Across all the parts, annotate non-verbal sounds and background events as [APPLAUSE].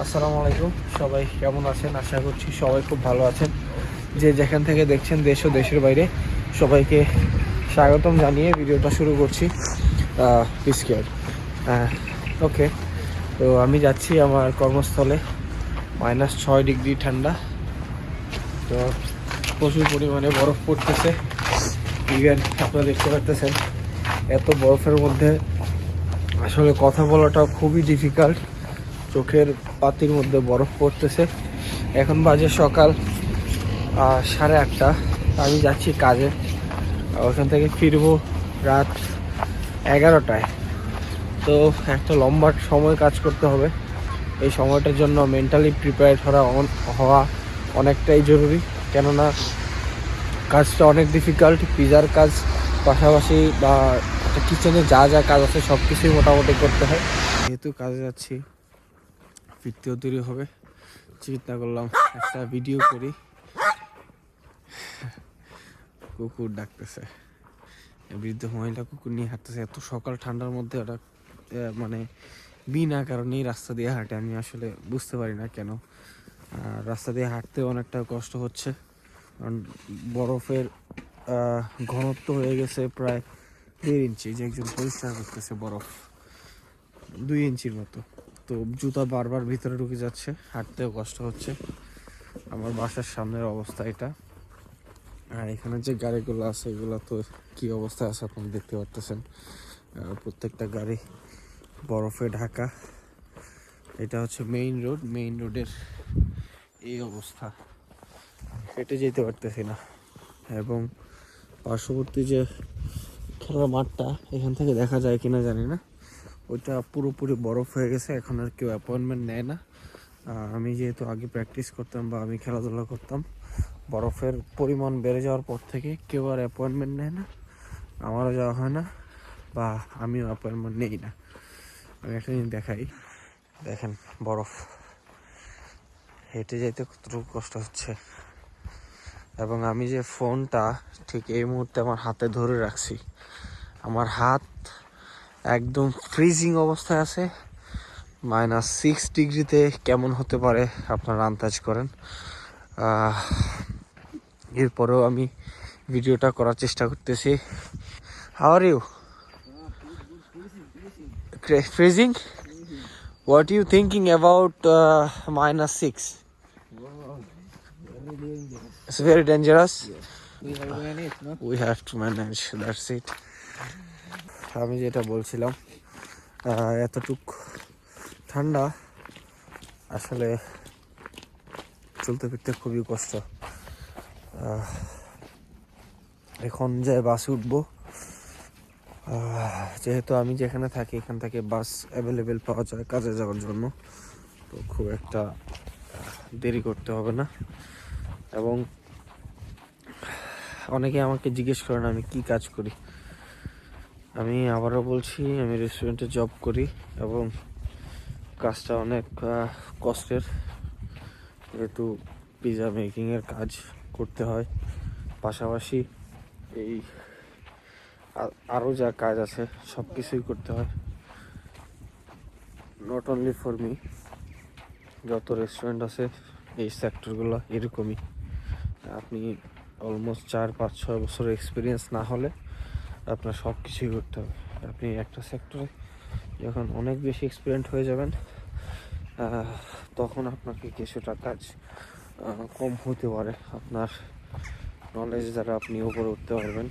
আসসালামু আলাইকুম। সবাই কেমন আছেন? আশা করছি সবাই খুব ভালো আছেন। যে যেখান থেকে দেখছেন দেশ ও দেশের বাইরে, সবাইকে স্বাগতম জানিয়ে ভিডিওটা শুরু করছি পিসকেয়ার ওকে তো আমি যাচ্ছি আমার কর্মস্থলে মাইনাস ছয় ডিগ্রি ঠান্ডা। তো প্রচুর পরিমাণে বরফ পড়তেছে। ইভেন আপনারা দেখতে পারতেছেন, এত বরফের মধ্যে আসলে কথা বলাটা খুবই ডিফিকাল্ট চোখের পাতির মধ্যে বরফ পড়তেছে। এখন বাজে সকাল সাড়ে আটটা। আমি যাচ্ছি কাজে। ওখান থেকে ফিরবো রাত এগারোটায়। তো একটা লম্বা সময় কাজ করতে হবে। এই সময়টার জন্য মেন্টালি প্রিপেয়ার অন- হওয়া অনেকটাই জরুরি। কেননা কাজটা অনেক ডিফিকাল্ট পিজার কাজ পাশাপাশি বা কিচেনে যা যা কাজ আছে সব কিছুই মোটামুটি করতে হয়। যেহেতু কাজে যাচ্ছি ফিরতেও দেরি হবে। চিন্তা করলাম একটা ভিডিও করি। কুকুর ডাকতেছে। বৃদ্ধ মহিলা কুকুর নিয়ে হাঁটতেছে। এত সকাল ঠান্ডার মধ্যে ওটা মানে বিনা কারণেই রাস্তা দিয়ে হাঁটে। আমি আসলে বুঝতে পারি না কেন। রাস্তা দিয়ে হাঁটতে অনেকটা কষ্ট হচ্ছে। কারণ বরফের ঘনত্ব হয়ে গেছে প্রায় দেড় ইঞ্চি। যে একজন পরিষ্কার করতেছে বরফ, দুই ইঞ্চির মতো। তো জুতা বারবার ভিতরে ঢুকে যাচ্ছে, হাঁটতেও কষ্ট হচ্ছে। আমার বাসার সামনের অবস্থা এটা। আর এখানে যে গাড়িগুলো আছে, এগুলো তো কি অবস্থা আছে আপনারা দেখতে পারতেছেন। প্রত্যেকটা গাড়ি বরফে ঢাকা। এটা হচ্ছে মেইন রোড মেইন রোডের এই অবস্থা। হেঁটে যেতে পারতেছি না। এবং পার্শ্ববর্তী যে খেলার মাঠটা, এখান থেকে দেখা যায় কিনা জানি না। ওইটা পুরোপুরি বরফ হয়ে গেছে, এখন আর কেউ অ্যাপয়েন্টমেন্ট নেয় না। আমি যেহেতু আগে প্র্যাকটিস করতাম বা আমি খেলাধুলা করতাম, বরফের পরিমাণ বেড়ে যাওয়ার পর থেকে কেউ আর অ্যাপয়েন্টমেন্ট নেয় না, আমারও যাওয়া হয় না বা আমিও অ্যাপয়েন্টমেন্ট নেই না। আমি একটা জিনিস দেখাই, দেখেন বরফ, হেঁটে যেতে কতটুকু কষ্ট হচ্ছে। এবং আমি যে ফোনটা ঠিক এই মুহূর্তে আমার হাতে ধরে রাখছি, আমার হাত একদম ফ্রিজিং অবস্থায় আছে মাইনাস সিক্স ডিগ্রিতে কেমন হতে পারে আপনারা আন্দাজ করেন এরপরেও আমি ভিডিওটা করার চেষ্টা করতেছি how are you freezing what you thinking about minus six It's very dangerous. We have managed, no? We have to manage. That's it. আমি যেটা বলছিলাম এতটুক ঠান্ডা আসলে চলতে ফিরতে খুবই কষ্ট। এখন যে বাসে উঠবো যেহেতু আমি যেখানে থাকি এখান থেকে বাস অ্যাভেলেবেল পাওয়া যায় কাজে যাওয়ার জন্য, তো খুব একটা দেরি করতে হবে না। এবং অনেকে আমাকে জিজ্ঞেস করেন আমি কি কাজ করি। আমি আবারও বলছি, আমি রেস্টুরেন্টে জব করি এবং কাজটা অনেক কষ্টের। যেহেতু পিজা মেকিংয়ের কাজ করতে হয়, পাশাপাশি এই আরও যা কাজ আছে, সব কিছুই করতে হয়। নট অনলি ফর মি যত রেস্টুরেন্ট আছে, এই সেক্টরগুলো এরকমই। আপনি অলমোস্ট চার, পাঁচ, ছয় বছর এক্সপিরিয়েন্স না হলে আপনার সব কিছুই করতে হবে। আপনি একটা সেক্টরে যখন অনেক বেশি এক্সপিরিয়েন্ট হয়ে যাবেন তখন আপনাকে কিছুটা কাজ কম হতে পারে। আপনার নলেজ দ্বারা আপনি উপরে উঠতে পারবেন।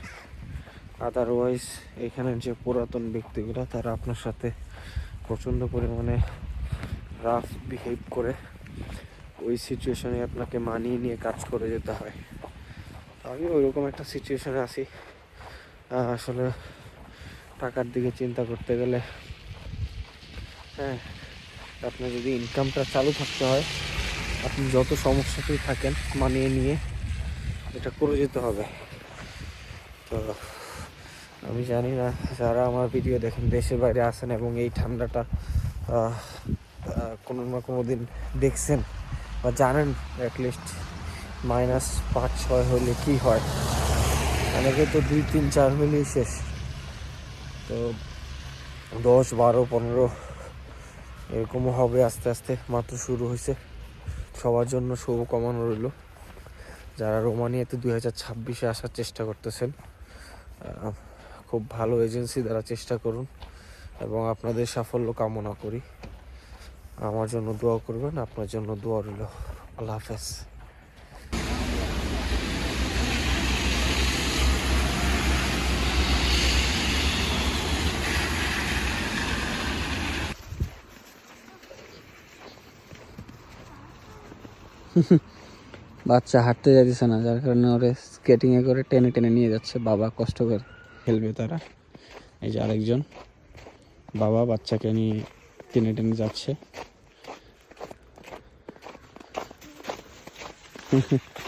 আদারওয়াইজ এখানের যে পুরাতন ব্যক্তিগুলো, তারা আপনার সাথে প্রচণ্ড পরিমাণে রাফ বিহেভ করে ওই সিচুয়েশনে আপনাকে মানিয়ে নিয়ে কাজ করে যেতে হয়। আমি ওইরকম একটা সিচুয়েশনে আছি। আসলে টাকার দিকে চিন্তা করতে গেলে হ্যাঁ আপনার যদি ইনকামটা চালু থাকতে হয়, আপনি যত সমস্যাতেই থাকেন, মানিয়ে নিয়ে এটা করে যেতে হবে। তো আমি জানি না যারা আমার ভিডিও দেখেন, দেশের বাইরে আসেন এবং এই ঠান্ডাটা কোনো না কোনো দিন দেখছেন বা জানেন অ্যাটলিস্ট মাইনাস পাঁচ, ছয় হলে কি হয়। অনেকে তো দুই, তিন, চার হলেই শেষ। তো দশ, বারো, পনেরো এরকমও হবে আস্তে আস্তে। মাত্র শুরু হয়েছে। সবার জন্য শুভকামনা রইল। যারা রোমানিয়াতে দুই হাজার ছাব্বিশে আসার চেষ্টা করতেছেন খুব ভালো এজেন্সি দ্বারা চেষ্টা করুন এবং আপনাদের সাফল্য কামনা করি। আমার জন্য দোয়া করবেন, আপনার জন্য দোয়া রইল। আল্লাহ হাফেজ। [LAUGHS] বাচ্চা হাঁটতে যাইতেছে না, যার কারণে ওরে স্কেটিংয়ে করে টেনে টেনে নিয়ে যাচ্ছে। বাবা কষ্ট করে খেলবে তারা। এই যে আরেকজন। বাবা বাচ্চাকে নিয়ে টেনে টেনে যাচ্ছে। [LAUGHS]